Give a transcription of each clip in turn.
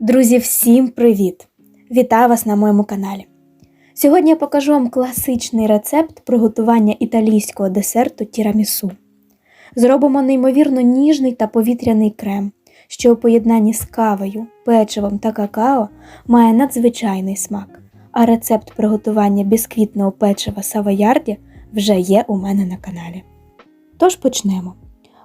Друзі, всім привіт! Вітаю вас на моєму каналі. Сьогодні я покажу вам класичний рецепт приготування італійського десерту тірамісу. Зробимо неймовірно ніжний та повітряний крем, що у поєднанні з кавою, печивом та какао має надзвичайний смак. А рецепт приготування бісквітного печива савоярді вже є у мене на каналі. Тож почнемо.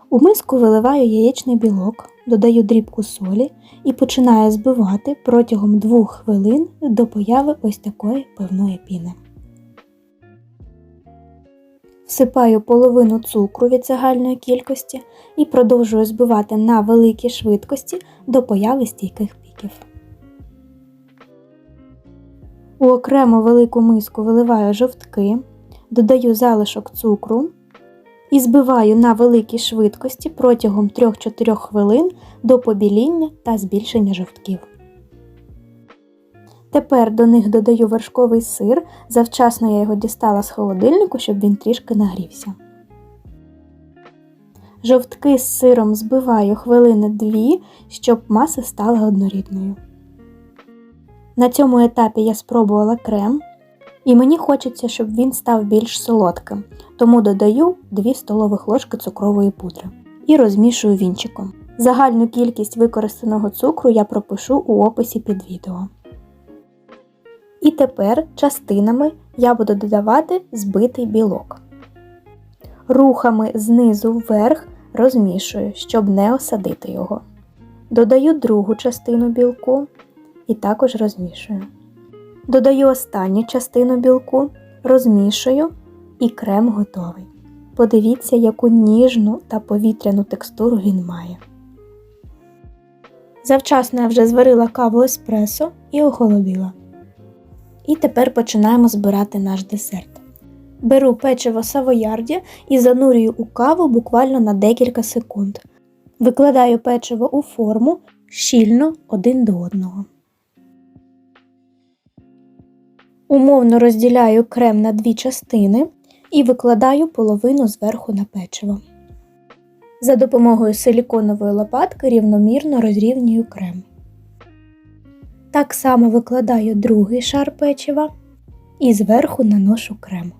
У миску виливаю яєчний білок, додаю дрібку солі і починаю збивати протягом 2 хвилин до появи ось такої пивної піни. Всипаю половину цукру від загальної кількості і продовжую збивати на великій швидкості до появи стійких піків. У окрему велику миску виливаю жовтки, додаю залишок цукру і збиваю на великій швидкості протягом 3-4 хвилин до побіління та збільшення жовтків. Тепер до них додаю вершковий сир, завчасно я його дістала з холодильнику, щоб він трішки нагрівся. Жовтки з сиром збиваю хвилини 2, щоб маса стала однорідною. На цьому етапі я спробувала крем, і мені хочеться, щоб він став більш солодким, тому додаю 2 столових ложки цукрової пудри і розмішую вінчиком. Загальну кількість використаного цукру я пропишу у описі під відео. І тепер частинами я буду додавати збитий білок. Рухами знизу вверх розмішую, щоб не осадити його. Додаю другу частину білку і також розмішую. Додаю останню частину білку, розмішую і крем готовий. Подивіться, яку ніжну та повітряну текстуру він має. Завчасно я вже зварила каву еспресо і охолодила. І тепер починаємо збирати наш десерт. Беру печиво савоярді і занурюю у каву буквально на декілька секунд. Викладаю печиво у форму щільно один до одного. Умовно розділяю крем на дві частини і викладаю половину зверху на печиво. За допомогою силіконової лопатки рівномірно розрівнюю крем. Так само викладаю другий шар печива і зверху наношу крем.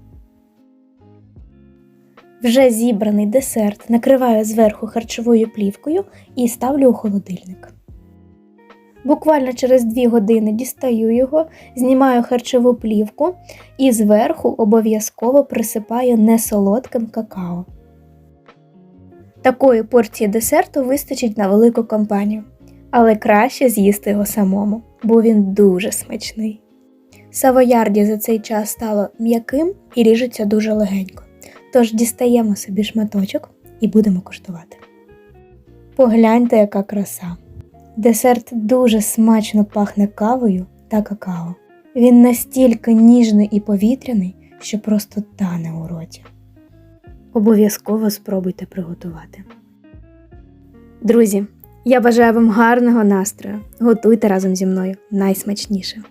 Вже зібраний десерт накриваю зверху харчовою плівкою і ставлю у холодильник. Буквально через 2 години дістаю його, знімаю харчову плівку і зверху обов'язково присипаю несолодким какао. Такої порції десерту вистачить на велику компанію, але краще з'їсти його самому, бо він дуже смачний. Савоярді за цей час стало м'яким і ріжеться дуже легенько. Тож дістаємо собі шматочок і будемо куштувати. Погляньте, яка краса! Десерт дуже смачно пахне кавою та какао. Він настільки ніжний і повітряний, що просто тане у роті. Обов'язково спробуйте приготувати. Друзі, я бажаю вам гарного настрою. Готуйте разом зі мною найсмачніше.